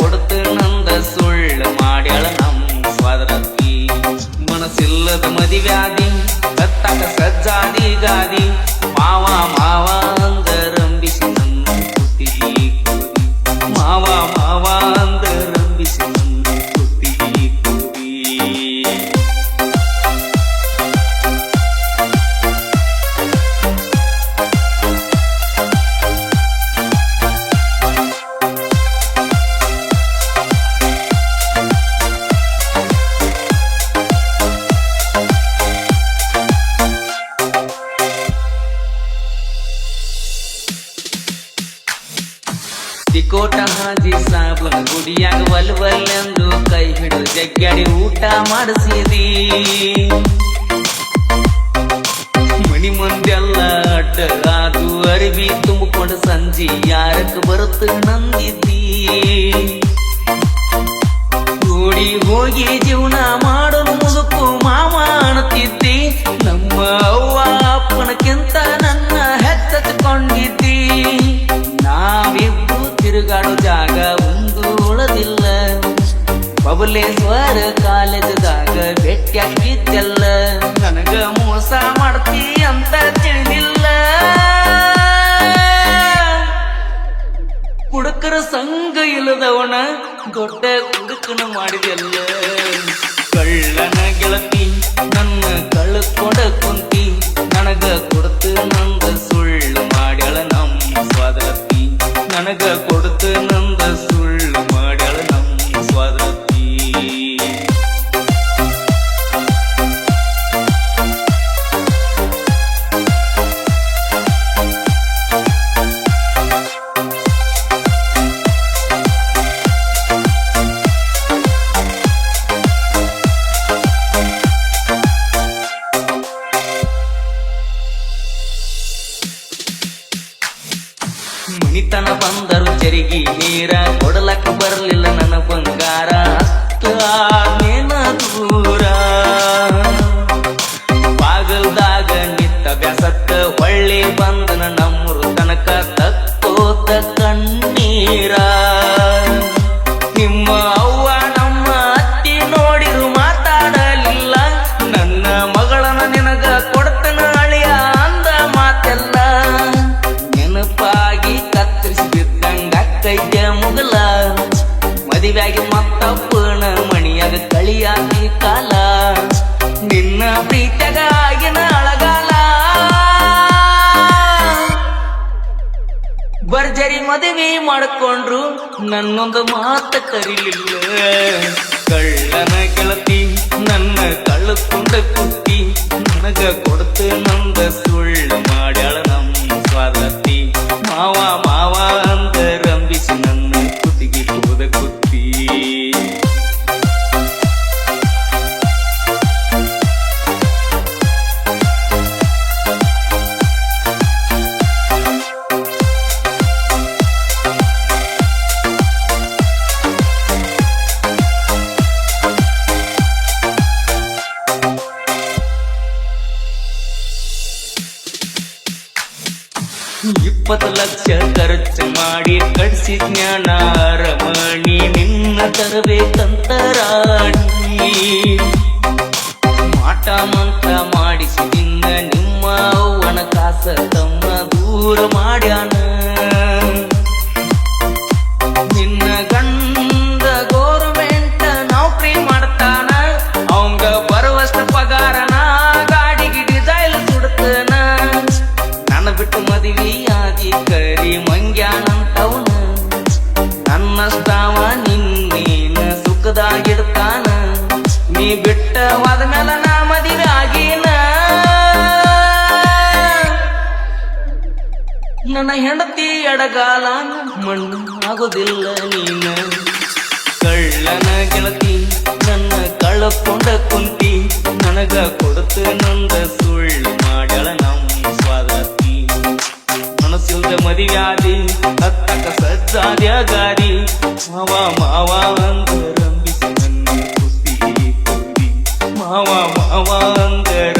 கொடுத்த ತಿಕೋಟ ಹಾಜಿ ಸಾಬ್ಲ ಗುಡಿಯಾಗ ವಲ್ವಲ್ಲೆಂದು ಕೈ ಹಿಡಿದು ಜಗ್ಗಡಿ ಊಟ ಮಾಡಿಸಿದಿ. ಮಣಿ ಮಂದೆಲ್ಲ ಅಡ್ಡ ಅದು ಅರಿವಿ ತುಂಬಿಕೊಂಡು ಸಂಜೆ ಯಾರಕ್ಕೆ ಬರುತ್ತ ನಂದಿದ್ದಿ. ಓಡಿ ಹೋಗಿ ಜೀವನ ಮಾಡೋ ಮುದುಕು ಮಾವ ಅಣತಿದ್ದಿ ನಮ್ಮ ಅವ್ವ ಅಪ್ಪನಕ್ಕಿಂತ ನನ್ನ ಹೆತ್ತಚ್ಕೊಂಡಿದ್ದಿ ಇಲ್ಲದವನ ದೊಡ್ಡ ಕುಡುಕನ ಮಾಡಿದೆಲ್ಲ ಕಳ್ಳನ ಗೆಳತಿ ನನ್ನ ಕಳ್ಕೊಂಡ ಕುಂತಿ ನನಗ ಕೊಡ್ತು ನಂದ ಸುಳ್ಳು ಮಾಡ್ಯಾಳ ನಮ್ಮ ಸ್ವಾದರತಿ ನನಗ ಕೊಡ್ತು ನಂದ ಸುಳ್ಳು ಮಾಡ್ಯಾಳ ನಮ್ಮ ಸ್ವಾದರತಿ ಜರುಗಿ ನೀರ ಕೊಡಲಕ್ಕ ಬರಲಿಲ್ಲ ನನ್ನ ಬಂಗಾರ. ಅಷ್ಟಾನೇನ ದೂರ. ಬಾಗಲ್ದಾಗ ನಿತ್ತ ಬೆಸತ್ತ ಹೊಳ್ಳಿ ಬಂದನ ನಮ್ಮೂರು ತನಕ ತಕ್ಕೋತ ಕಣ್ಣೀರ. ಮದುವೆಯಾಗಿ ಮತ್ತಪ್ಪನ ಮಣಿಯಾಗ ಕಳಿಯಾಗಿ ಕಾಲ. ನಿನ್ನ ಪ್ರೀತ್ಯಾಗ ಆಗಿನ ಅಳಗಾಲ. ಬರ್ಜರಿ ಮದುವೆ ಮಾಡ್ಕೊಂಡ್ರು, ನನ್ನೊಂದು ಮಾತ ಕರೀಲಿಲ್ಲ. ಕಳ್ಳನ ಗೆಳತಿ, ನನ್ನ ಕಳ್ಕೊಂಡ ಕುತ್ತಿ ನನಗ ಕೊಡ್ತು ನಂದ ಸುಳ್ಳು. ಇಪ್ಪತ್ತು ಲಕ್ಷ ಖರ್ಚು ಮಾಡಿ ಕಡ್ಸಿ ಜ್ಞಾನ ರಮಣಿ ನಿನ್ನ ತರಬೇಕಂತ ನೀ ಬಿಟ್ಟ ಹೋದ್ಮೇಲೆ ನಾ ಮದುವೆ ಆಗಿನ ನನ್ನ ಹೆಂಡತಿ ಎಡಗಾಲ ಮಣ್ಣು ಆಗೋದಿಲ್ಲ ನೀನ ಕಳ್ಳನ ಗೆಳತಿ ನನ್ನ ಕಳಕೊಂಡ ಕುಂತಿ ನನಗ ಕೊಡುತ್ತ ನಂದ ಸುಳ್ಳು ಮಾಡ್ಯಾಳ ನಮ್ಮ ಸ್ವಾದತಿ ಮನಸ್ಸಿಲ್ದ ಮದಿವ್ಯಾದಿ ಹತ್ತಕ ಸಜ್ಜಾದ್ಯ ಗಾದಿ ಮಾವ ಮಾವ ಅಂದ ಮಾವ ಮಾವಾಂತರ